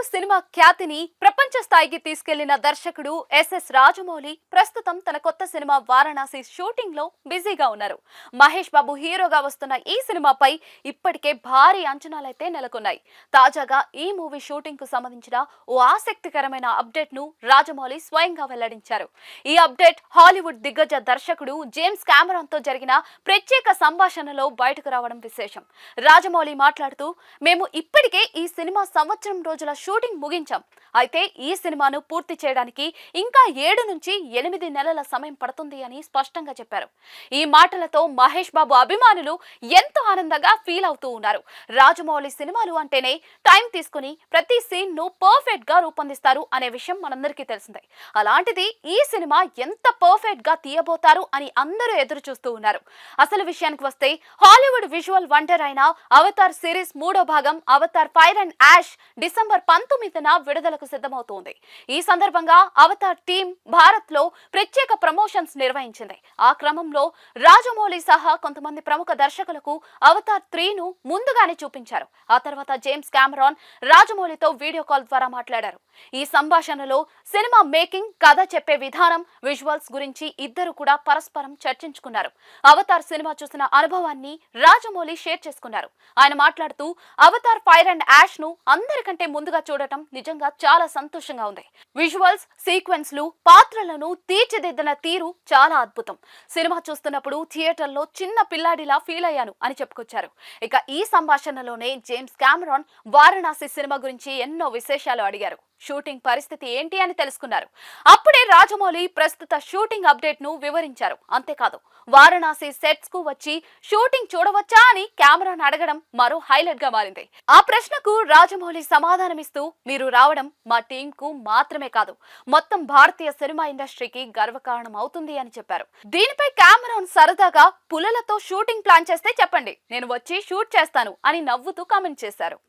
Telugu cinema ఖ్యాతిని ప్రపంచ స్థాయికి తీసుకెళ్ళిన దర్శకుడు ఎస్ఎస్ రాజమౌళి ప్రస్తుతం తన కొత్త సినిమా వారణాసి షూటింగ్లో బిజీగా ఉన్నారు. మహేష్ బాబు హీరోగా వస్తున్న ఈ సినిమాపై ఇప్పటికే భారీ అంచనాలైతే నెలకొన్నాయి. తాజాగా ఈ మూవీ షూటింగ్కు సంబంధించిన ఓ ఆసక్తికరమైన అప్డేట్ను రాజమౌళి స్వయంగా వెల్లడించారు. ఈ అప్డేట్ హాలీవుడ్ దిగ్గజ దర్శకుడు జేమ్స్ కెమెరాన్తో జరిగిన ప్రత్యేక సంభాషణలో బయటకు రావడం విశేషం. రాజమౌళి మాట్లాడుతూ మేము ఇప్పటికే ఈ సినిమా సంవత్సరం రోజుల షూటింగ్ ముగించాం. అయితే ఈ సినిమాను పూర్తి చేయడానికి ఇంకా ఏడు నుంచి ఎనిమిది నెలల సమయం పడుతుంది అని స్పష్టంగా చెప్పారు. ఈ మాటలతో మహేష్ బాబు అభిమానులు ఎంతో ఆనందంగా ఫీల్ అవుతూ ఉన్నారు. రాజమౌళి సినిమాలు అంటేనే టైం తీసుకుని ప్రతి సీన్ను పర్ఫెక్ట్గా రూపొందిస్తారు అనే విషయం మనందరికీ తెలిసిందే. అలాంటిది ఈ సినిమా ఎంత పర్ఫెక్ట్గా తీయబోతారు అని అందరూ ఎదురు చూస్తూ ఉన్నారు. అసలు విషయానికి వస్తే హాలీవుడ్ విజువల్ వండర్ అయిన అవతార్ సిరీస్ మూడో భాగం Avatar Fire and Ash December పంతొమ్మిదిన విడుదలకు సిద్ధమవుతోంది. ఈ సందర్భంగా అవతార్ టీం భారత్లో ప్రత్యేక ప్రమోషన్స్ నిర్వహించింది. ఆ క్రమంలో రాజమౌళి సహా కొంతమంది ప్రముఖ దర్శకులకు అవతార్ త్రీను ముందుగానే చూపించారు. ఆ తర్వాత జేమ్స్ కెమెరాన్ రాజమౌళితో వీడియో కాల్ ద్వారా మాట్లాడారు. ఈ సంభాషణలో సినిమా మేకింగ్ కథ చెప్పే విధానం విజువల్స్ గురించి ఇద్దరు కూడా పరస్పరం చర్చించుకున్నారు. అవతార్ సినిమా చూసిన అనుభవాన్ని రాజమౌళి షేర్ చేసుకున్నారు. ఆయన మాట్లాడుతూ అవతార్ ఫైర్ అండ్ యాష్ను అందరికంటే ముందుగా చూడటం నిజంగా చాలా సంతోషంగా ఉంది. విజువల్స్ సీక్వెన్స్లు పాత్రలను తీర్చిదిద్దిన తీరు చాలా అద్భుతం. సినిమా చూస్తున్నప్పుడు థియేటర్లో చిన్న పిల్లాడిలా ఫీల్ అయ్యాను అని చెప్పుకొచ్చారు. ఇక ఈ సంభాషణలోనే జేమ్స్ కెమెరాన్ వారణాసి సినిమా గురించి ఎన్నో విశేషాలు అడిగారు. షూటింగ్ పరిస్థితి ఏంటి అని తెలుసుకున్నారు. అప్పుడే రాజమౌళి ప్రస్తుత షూటింగ్ అప్డేట్ను వివరించారు. అంతేకాదు వారణాసి సెట్స్కు వచ్చి షూటింగ్ చూడవచ్చా అని కెమెరాను అడగడం మరో హైలైట్గా మారింది. ఆ ప్రశ్నకు రాజమౌళి సమాధానమిస్తూ మీరు రావడం మా టీంకు మాత్రమే కాదు మొత్తం భారతీయ సినిమా ఇండస్ట్రీకి గర్వకారణం అవుతుంది అని చెప్పారు. దీనిపై కెమెరాన్ సరదాగా పులలతో షూటింగ్ ప్లాన్ చేస్తే చెప్పండి. నేను వచ్చి షూట్ చేస్తాను అని నవ్వుతూ కామెంట్ చేశారు.